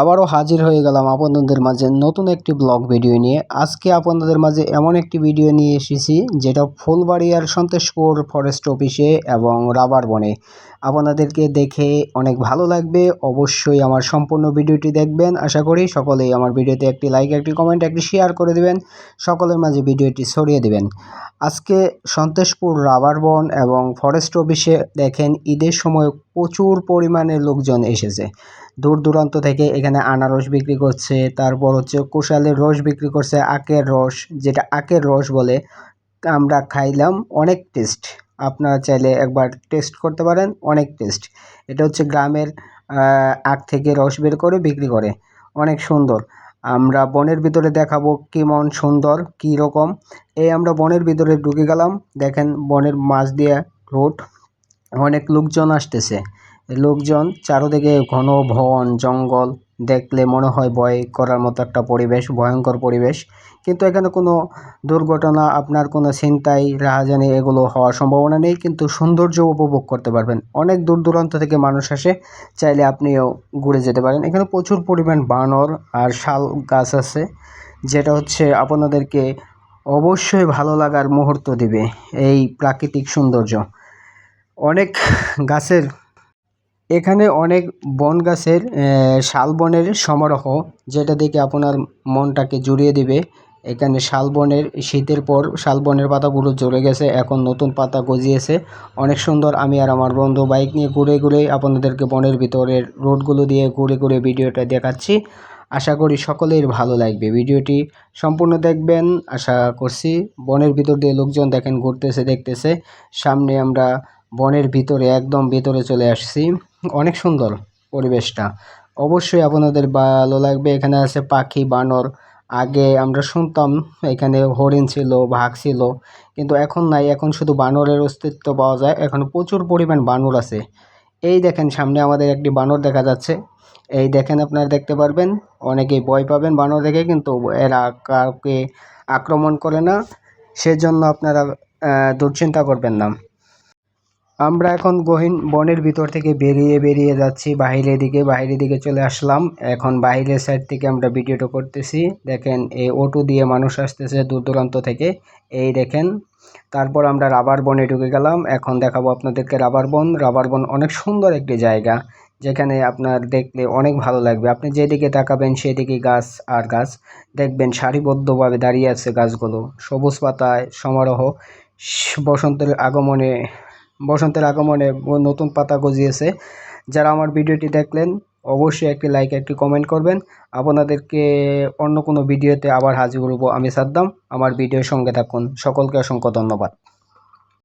আবারও হাজির হয়ে গেলাম আপনাদের মাঝে নতুন একটি ব্লগ ভিডিও নিয়ে। আজকে আপনাদের মাঝে এমন একটি ভিডিও নিয়ে এসেছি, যেটা ফুলবাড়িয়ার সন্তোষপুর ফরেস্ট অফিসে এবং রাবার বনে। আপনাদেরকে দেখে অনেক ভালো লাগবে, অবশ্যই আমার সম্পূর্ণ ভিডিওটি দেখবেন। আশা করি সকলেই আমার ভিডিওতে একটি লাইক একটি কমেন্ট একটি শেয়ার করে দেবেন, সকলের মাঝে ভিডিওটি ছড়িয়ে দেবেন। আজকে সন্তোষপুর রাবার বন এবং ফরেস্ট অফিসে দেখেন ঈদের সময় প্রচুর পরিমাণে লোকজন এসেছে। দূর দূরান্ত থেকে এখানে আনারস বিক্রি করছে। তারপর হচ্ছে কোশালের রস বিক্রি করছে আখের রস, যেটা আখের রস বলে আমরা খাইলাম, অনেক টেস্ট আপনারা চাইলে একবার টেস্ট করতে পারেন, অনেক টেস্ট এটা হচ্ছে গ্রামের আখ থেকে রস বের করে বিক্রি করে। অনেক সুন্দর। আমরা বনের ভিতরে দেখাবো কেমন সুন্দর, কী রকম। এই আমরা বনের ভিতরে ঢুকে গেলাম, দেখেন বনের মাছ দিয়ে রোড, অনেক লোকজন আসতেছে। লোকজন চারোদিকে ঘন বন জঙ্গল দেখলে মনে হয় ভয় করার মতো একটা পরিবেশ, ভয়ঙ্কর পরিবেশ। কিন্তু এখানে কোনো দুর্ঘটনা, আপনার কোনো ছিনতাই, রাহাজানি এগুলো হওয়ার সম্ভাবনা নেই। কিন্তু সৌন্দর্য উপভোগ করতে পারবেন। অনেক দূর দূরান্ত থেকে মানুষ আসে, চাইলে আপনিও ঘুরে যেতে পারেন। এখানে প্রচুর পরিমাণ বানর আর শাল গাছ আছে, যেটা হচ্ছে আপনাদেরকে অবশ্যই ভালো লাগার মুহূর্ত দিবে এই প্রাকৃতিক সৌন্দর্য। অনেক গাছের এখানে অনেক বন গাছের শালবনের সমারোহ, যেটা দেখে আপনার মনটাকে জুড়িয়ে দিবে। এখানে শালবনের শীতের পর শালবনের পাতাগুলো ঝরে গেছে, এখন নতুন পাতা গজিয়েছে। অনেক সুন্দর, আমি আর আমার বন্ধু বাইক নিয়ে ঘুরে ঘুরে আপনাদেরকে বনের ভিতরের রোডগুলো দিয়ে ঘুরে ঘুরে ভিডিওটা দেখাচ্ছি। আশা করি সকলের ভালো লাগবে। ভিডিওটি সম্পূর্ণ দেখবেন, আশা করছি বনের ভিতর দিয়ে লোকজন দেখেন, ঘুরতেছে, দেখতেছে। সামনে আমরা বনের ভিতরে, একদম ভিতরে চলে আসছি। অনেক সুন্দর পরিবেশটা। অবশ্যই আপনাদের ভালো লাগবে। এখানে আছে পাখি, বানর। আগে আমরা শুনতাম এখানে হরিণ ছিল, ভাগ ছিল। কিন্তু এখন নাই। এখন শুধু বানরের অস্তিত্ব পাওয়া যায়। এখন প্রচুর পরিমাণ বানর আছে। এই দেখেন, সামনে আমাদের একটি বানর দেখা যাচ্ছে। এই দেখেন, আপনারা দেখতে পারবেন, অনেকেই ভয় পাবেন বানর দেখে, কিন্তু এরা কাউকে আক্রমণ করে না। সেজন্য আপনারা দুশ্চিন্তা করবেন না। আমরা এখন গহীন বনের ভিতর থেকে বেরিয়ে বেরিয়ে যাচ্ছি, বাহিরের দিকে বাহিরের দিকে চলে আসলাম। এখন বাহিরের সাইড থেকে আমরা ভিডিওটা করতেছি। দেখেন, এই অটো দিয়ে মানুষ আসতেছে দূর দূরান্ত থেকে। এই দেখেন, তারপর আমরা রাবার বনে ঢুকে গেলাম। এখন দেখাবো আপনাদেরকে রাবার বন। রাবার বন অনেক সুন্দর একটি জায়গা, যেখানে আপনার দেখলে অনেক ভালো লাগবে। আপনি যেদিকে তাকাবেন, সেদিকে গাছ আর গাছ। দেখবেন সারিবদ্ধভাবে দাঁড়িয়ে আছে গাছগুলো। সবুজ পাতায় সমারোহ, বসন্তের আগমনে বসন্তের আগমনে নতুন পাতা গজিয়েছে। যারা আমার ভিডিওটি দেখলেন, অবশ্যই একটি লাইক, একটি কমেন্ট করবেন। আপনাদেরকে অন্য কোনো ভিডিওতে আবার হাজির করব আমি সাদ্দাম। আমার ভিডিওর সঙ্গে থাকুন। সকলকে অসংখ্য ধন্যবাদ।